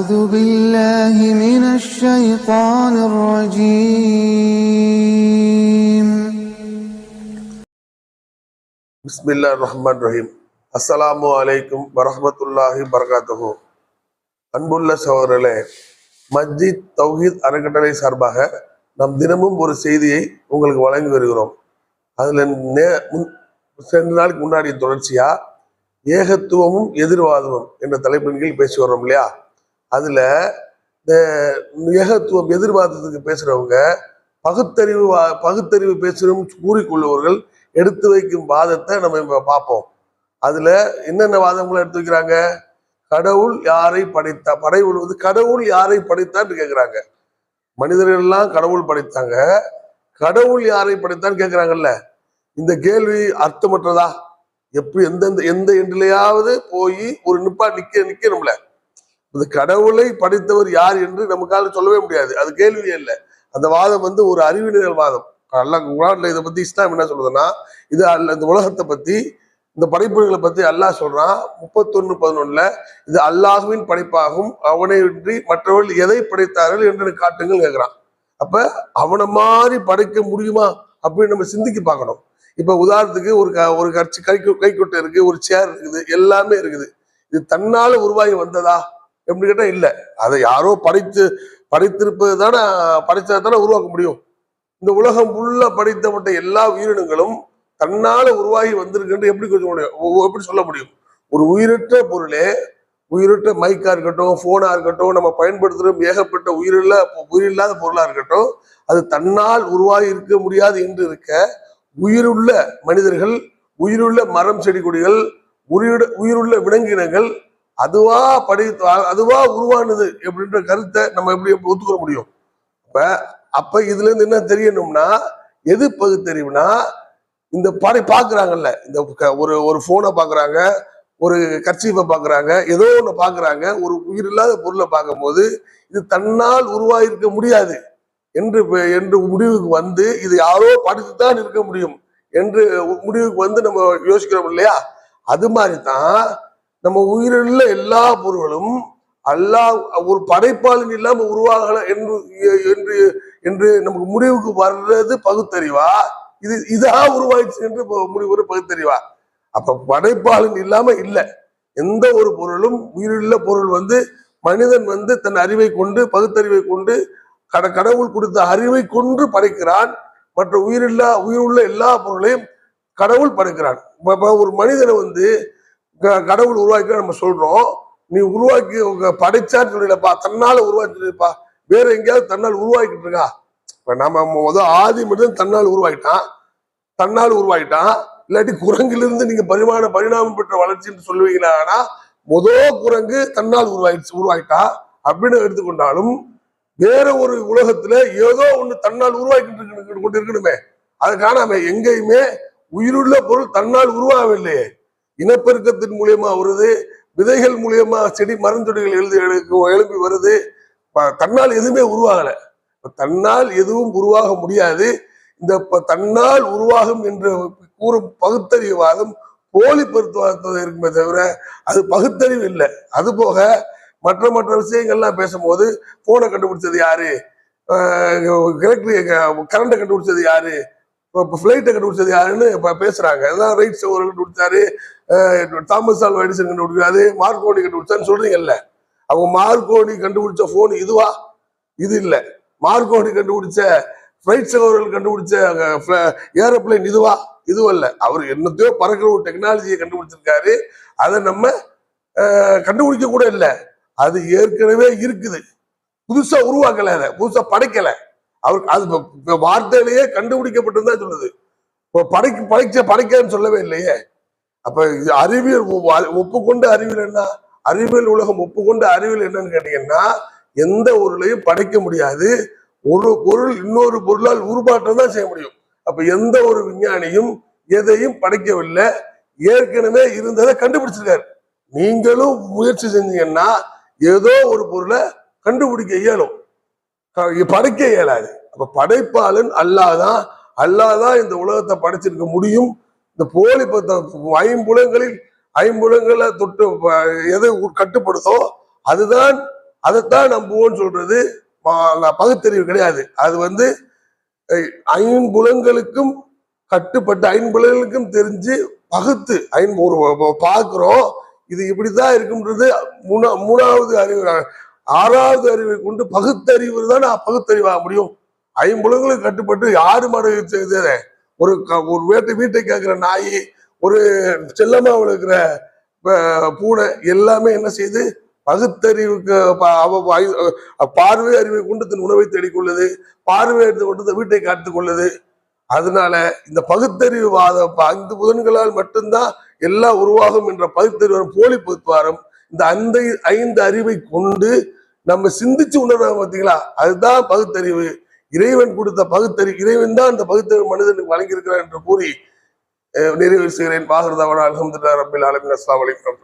أعوذ بالله من الشيطان الرجيم பிஸ்மில்லா ரஹ்மான் ரஹீம் அஸ்ஸலாமு அலைக்கும் வரஹ்மத்துல்லாஹி பரகாத்துஹு அன்புள்ள சகோதரர்களே மஸ்ஜித் தௌஹீத் அறக்கட்டளை சார்பாக நாம் தினமும் ஒரு செய்தியை உங்களுக்கு வழங்கி வருகிறோம் அதில் நே முன்- ரெண்டு நாளுக்கு முன்னாடி தொடர்ச்சியா ஏகத்துவமும் எதிர்வாதமும் என்ற தலைப்பின் கீழ் பேசி வர்றோம் இல்லையா அதில் இந்த ஏகத்துவம் எதிர்வாதத்துக்கு பேசுகிறவங்க பகுத்தறிவு வா- பகுத்தறிவு பேசுகிறோம் கூறிக்கொள்ளுவர்கள் எடுத்து வைக்கும் வாதத்தை நம்ம பார்ப்போம். அதில் என்னென்ன வாதங்களை எடுத்து வைக்கிறாங்க? கடவுள் யாரை படைத்தா படைவுள் வந்து கடவுள் யாரை படைத்தான்னு கேட்குறாங்க மனிதர்கள் எல்லாம் கடவுள் படைத்தாங்க. கடவுள் யாரை படைத்தான்னு கேட்குறாங்கல்ல இந்த கேள்வி அர்த்தமற்றதா? எப்படி எந்தெந்த எந்த எண்டிலையாவது போய் ஒரு நிப்பா நிக்க நிக்கணும்ல. அது கடவுளை படைத்தவர் யார் என்று நமக்காக சொல்லவே முடியாது. அது கேள்வியே இல்லை. அந்த வாதம் வந்து ஒரு அறிவியல் வாதம். அல்லாஹ் குரான்ல இதை பத்தி இஸ்லாம் என்ன சொல்றதுன்னா இது அல்ல இந்த உலகத்தை பத்தி இந்த படைப்புகளை பத்தி அல்லாஹ் சொல்றான். முப்பத்தொன்னு பதினொன்னுல இது அல்லாஹுவின் படைப்பாகும். அவனையின்றி மற்றவர்கள் எதை படைத்தார்கள் என்று காட்டுங்கள் கேட்கிறான் அப்ப அவனை மாதிரி படைக்க முடியுமா அப்படின்னு நம்ம சிந்திக்க பார்க்கணும். இப்ப உதாரணத்துக்கு ஒரு க- ஒரு கட்சி கை கைக்கொட்டை இருக்கு ஒரு சேர் இருக்குது எல்லாமே இருக்குது. இது தன்னால உருவாகி வந்ததா? எப்படி கேட்டால் இல்லை. அதை யாரோ படைத்து படைத்திருப்பது தானே படைச்சதை தானே உருவாக்க முடியும். இந்த உலகம் ஃபுல்லா படைத்தப்பட்ட எல்லா உயிரினங்களும் தன்னால் உருவாகி வந்திருக்குன்னு எப்படி கொஞ்சம் முடியும்? எப்படி சொல்ல முடியும்? ஒரு உயிரற்ற பொருளே உயிரிட்ட மைக்காக இருக்கட்டும் ஃபோனாக இருக்கட்டும் நம்ம பயன்படுத்துகிற ஏகப்பட்ட உயிரில்ல உயிரில்லாத பொருளாக இருக்கட்டும் அது தன்னால் உருவாகி இருக்க முடியாது என்று இருக்க உயிருள்ள மனிதர்கள் உயிருள்ள மரம் செடி கொடிகள் உயிரிட உயிருள்ள விலங்கினங்கள் அதுவா படி அதுவா உருவானது அப்படின்ற கருத்தை நம்ம எப்படி எப்படி ஒத்துக்க முடியும்? இப்ப அப்ப இதுல இருந்து என்ன தெரியணும்னா எது பகுத்தறிவுனா இந்த படை பாக்குறாங்கல்ல இந்த க- ஒரு ஒரு போனை பாக்குறாங்க ஒரு கர்ச்சீஃபை பாக்குறாங்க ஏதோ ஒண்ணு பாக்குறாங்க ஒரு உயிரில்லாத பொருளை பார்க்கும்போது இது தன்னால் உருவாயிருக்க முடியாது என்று என்று முடிவுக்கு வந்து இது யாரோ படைத்துத்தான் இருக்க முடியும் என்று முடிவுக்கு வந்து நம்ம யோசிக்கிறோம் இல்லையா? அது மாதிரி தான் நம்ம உயிருள்ள எல்லா பொருளும் அல்லாஹ் ஒரு படைப்பாளன் இல்லாம உருவாகல என்று என்று என்று நமக்கு முடிவுக்கு வர்றது பகுத்தறிவா? இது இதா உருவாயிடுச்சு என்று ப- முடிவு பகுத்தறிவா? அப்ப படைப்பாளன் இல்லாம இல்ல. எந்த ஒரு பொருளும் உயிருள்ள பொருள் வந்து மனிதன் வந்து தன் அறிவை கொண்டு பகுத்தறிவை கொண்டு கட கடவுள் கொடுத்த அறிவை கொண்டு படைக்கிறான். மற்ற உயிரில்லா உயிருள்ள எல்லா பொருளையும் கடவுள் படைக்கிறான். ஒரு மனிதனை வந்து கடவுள் உருவாக்கி நம்ம சொல்றோம். நீ உருவாக்கி உங்க படைச்சான்னு தன்னால் தன்னால உருவாக்கிப்பா வேற எங்கேயாவது தன்னால் உருவாக்கிட்டு இருக்கா? இப்ப நம்ம முதல் ஆதி மட்டும் தன்னால் உருவாக்கிட்டான். தன்னால் உருவாக்கிட்டான். இல்லாட்டி குரங்கிலிருந்து நீங்க பரிமாண பரிணாமம் பெற்ற வளர்ச்சின்னு சொல்லுவீங்களா ஆனா முதல் குரங்கு தன்னால் உருவாயிடுச்சு உருவாக்கிட்டா. அப்படின்னு எடுத்துக்கொண்டாலும் வேற ஒரு உலகத்துல ஏதோ ஒண்ணு தன்னால் உருவாக்கிட்டு கொண்டு இருக்கணுமே. அதை காணாம எங்கேயுமே உயிருள்ள பொருள் தன்னால் உருவாகவில்லையே. இனப்பெருக்கத்தின் மூலியமா வருது விதைகள் மூலியமா செடி மருந்துடிகள் எழுதி எழு- எழுப்பி வருது. ப- தன்னால் எதுவுமே உருவாகல. தன்னால் எதுவும் உருவாக முடியாது. இந்த ப- தன்னால் உருவாகும் என்று கூறும் பகுத்தறிவாதம் போலி பொருத்துவாதத்தை இருக்குமே தவிர அது பகுத்தறிவு இல்லை. அது போக மற்ற மற்ற விஷயங்கள்லாம் பேசும்போது போனை கண்டுபிடிச்சது யாரு? எலக்ட்ரிக் கரண்ட்டை கண்டுபிடிச்சது யாரு? இப்போ ஃப்ளைட்டை கண்டுபிடிச்சது யாருன்னு இப்போ பேசுகிறாங்க அதான் ரைட் ஒரு கண்டுபிடிச்சாரு. தாமஸ் ஆல்வா எடிசன் கண்டுபிடிச்சாரு. மார்க்கோனி கண்டுபிடிச்சான்னு சொல்கிறீங்கல்ல அவங்க மார்க்கோனி கண்டுபிடிச்ச ஃபோன் இதுவா? இது இல்லை. மார்க்கோனி கண்டுபிடிச்ச ஃப்ளைட் சகோதரர்கள் கண்டுபிடிச்ச ஏரோப்ளேன் இதுவா? இதுவும் இல்லை. அவர் என்னத்தையோ பறக்கிற ஒரு டெக்னாலஜியை கண்டுபிடிச்சிருக்காரு. அதை நம்ம கண்டுபிடிக்க கூட இல்லை. அது ஏற்கனவே இருக்குது. புதுசாக உருவாக்கலை அதை. புதுசாக படைக்கலை. அவர் அது வார்த்தையிலேயே கண்டுபிடிக்கப்பட்டதுதான் சொல்லுது. இப்போ படைக்க படைச்ச படைக்கன்னு சொல்லவே இல்லையே. அப்ப அறிவியல் ஒப்புக்கொண்டு அறிவியல் என்ன? அறிவியல் உலகம் ஒப்புக்கொண்ட அறிவியல் என்னன்னு கேட்டீங்கன்னா எந்த பொருளையும் படைக்க முடியாது. ஒரு பொருள் இன்னொரு பொருளால் உருமாற்றம் தான் செய்ய முடியும். அப்ப எந்த ஒரு விஞ்ஞானியும் எதையும் படைக்கவில்லை. ஏற்கனவே இருந்ததை கண்டுபிடிச்சிருக்காரு. நீங்களும் முயற்சி செஞ்சீங்கன்னா ஏதோ ஒரு பொருளை கண்டுபிடிக்க இயலும். படைக்க இயலாது. அப்ப படைப்பாளன் அல்லாதான் அல்லாதான் இந்த உலகத்தை படைச்சிருக்க முடியும். இந்த போலி ஐம்புலங்களில் ஐம்புலங்களை தொட்டு எதை கட்டுப்படுத்தோ கட்டுப்படுதோ அதுதான் அதைத்தான் நம்புவோம்னு சொல்றது பகுத்தறிவு கிடையாது. அது வந்து ஐம்புலங்களுக்கும் கட்டுப்பட்டு ஐம்புலங்களுக்கும் தெரிஞ்சு பகுத்து ஐம்பு பார்க்குறோம் இது இப்படித்தான் இருக்குன்றது மூணா மூணாவது அறிவு ஆறாவது அறிவை கொண்டு பகுத்தறிவு தான் நான் பகுத்தறிவாக முடியும். ஐம்புலங்களுக்கு கட்டுப்பட்டு யாரு மாடு செய்ததே? ஒரு க- ஒரு வேட்டை வீட்டை கேட்கிற நாய் ஒரு செல்லமா வளர்க்கிற ப- பூனை எல்லாமே என்ன செய்யுது பகுத்தறிவுக்கு அவ- பார்வை அறிவை கொண்டு தன் உணவை தேடிக்கொள்ளுது. பார்வை எடுத்து கொண்டு தன் வீட்டை காத்துக் கொள்ளுது அதனால இந்த பகுத்தறிவு வாத ஐந்து புதன்களால் மட்டும்தான் எல்லாம் உருவாகும் என்ற பகுத்தறிவு போலி பகுத்துவாரம் இந்த அந்த ஐந்து அறிவை கொண்டு நம்ம சிந்திச்சு உணர்றோம் பார்த்தீங்களா அதுதான் பகுத்தறிவு. இறைவன் கொடுத்த பகுத்தறிவு இறைவன் தான் அந்த பகுத்தறிவு மனிதனுக்கு வழங்கியிருக்கிறார் என்று கூறி நிறைவேற்றுகிறேன் நிறைவு அலமதுல்லா ரபில் அலமின் அஸ்லாம் வலைக்கம்